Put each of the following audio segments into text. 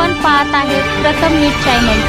पाहत आहेत प्रथम न्यूज चॅनल.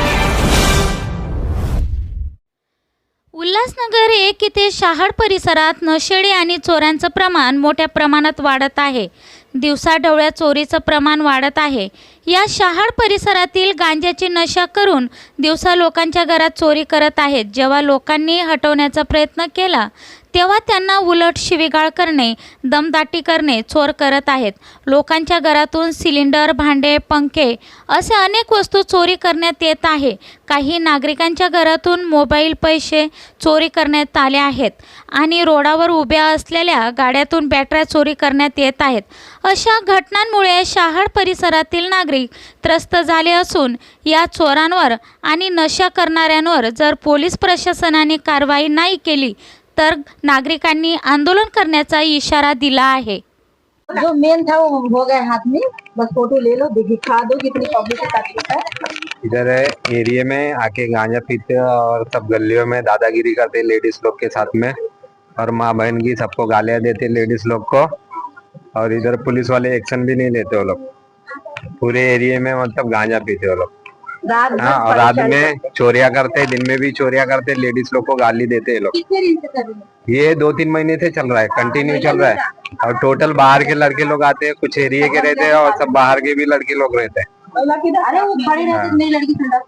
उल्हासनगर एक इथे शहाड परिसरात नशेडी आणि चोऱ्यांचं प्रमाण मोठ्या प्रमाणात वाढत आहे. दिवसाढवळ्या चोरीचं प्रमाण वाढत आहे. या शहाड परिसरातील गांजाची नशा करून दिवसा लोकांच्या घरात चोरी करत आहेत. जेव्हा लोकांनी हटवण्याचा प्रयत्न केला तेव्हा त्यांना उलट शिवीगाळ करणे दमदाटी करणे चोर करत आहेत. लोकांच्या घरातून सिलेंडर भांडे पंखे असे अनेक वस्तू चोरी करण्यात येत आहे. काही नागरिकांच्या घरातून मोबाईल पैसे चोरी करण्यात आले आहेत आणि रोडावर उभ्या असलेल्या गाड्यातून बॅटऱ्या चोरी करण्यात येत आहेत. अशा घटनांमुळे शहाड परिसरातील नागरिक त्रस्त झाले असून या चोरांवर आणि नशा करणाऱ्यांवर जर पोलीस प्रशासनाने कारवाई नाही केली तर नागरिकांनी आंदोलन करण्याचा इशारा दिला आहे. जो मेन था वो हो गया हाथ में। बस फोटो ले लो दिखा दो कितनी पब्लिक है। इधर एरिया में आके गांजा पीते और सब गलियों में दादागिरी करते लेडीज लोग के साथ में। और माँ बहन की सबको गालियां देते लेडीज लोग को। और इधर पुलिस वाले एक्शन भी नहीं लेते वो लोग। पूरे एरिया में मतलब गांजा पीते वो लोग। रात हाँ और रात में चोरिया करते दिन में भी चोरिया करते लेडीज़ लोग को गाली देते ये लोग। हैं? ये दो तीन महीने से चल रहा है कंटिन्यू चल रहा है। और टोटल बाहर के लड़के लोग आते हैं कुछ एरिया के रहते हैं और सब बाहर के भी लड़के लोग रहते हैं। अरे वो खड़ी रहती है,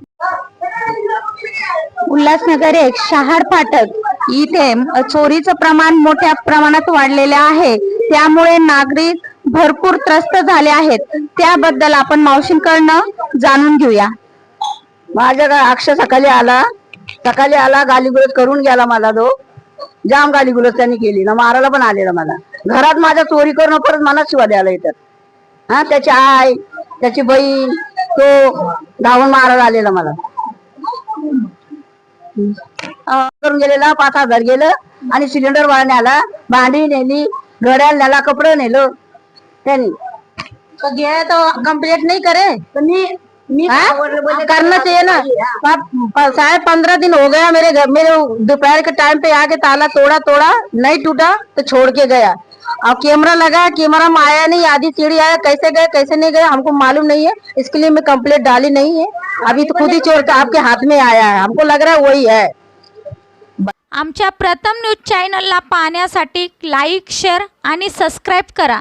उल्हासनगर एक शहाड फाटक। इथे चोरीचं प्रमाण मोठ्या प्रमाणात वाढलेले आहे. त्यामुळे नागरिक भरपूर त्रस्त झाले आहेत. त्याबद्दल आपण मावशींकडनं जाणून घेऊया. माझ्या अक्षय सकाळी आला. सकाळी आला गालीगुलज करून गेला मला तो. जाम गालीगुलज त्यांनी केली. ना मारायला पण आलेला मला. घरात माझ्या चोरी करून परत मला शिवा द्यायला येतात. हा त्याची आई त्याची बहीण तो धावून मारायला आलेला मला. करून गेलेला पाच हज़ार गेलं आणि सिलेंडर वाळा न्याला भांडी नेली घड्याल न्याला कपडे नेलं. त्यांनी. तो गया तो कंप्लीट नहीं करे. तो मी करना चाहिए ना शायद पंद्रह दिन हो गया मेरे घर मेरे दोपहर के टाइम पे आके ताला तोड़ा तोड़ा नहीं टूटा तो छोड़ के गया. और कैमरा लगा कैमरा में आया नहीं आधी सीढ़ी आया कैसे गए कैसे नहीं गए हमको मालूम नहीं है. इसके लिए मैं कंप्लेंट डाली नहीं है. अभी तो खुद ही चोर आपके हाथ में आया है हमको लग रहा है वही है. आमच्या प्रथम न्यूज चॅनलला पाहण्यासाठी लाईक शेअर आणि सबस्क्राईब करा.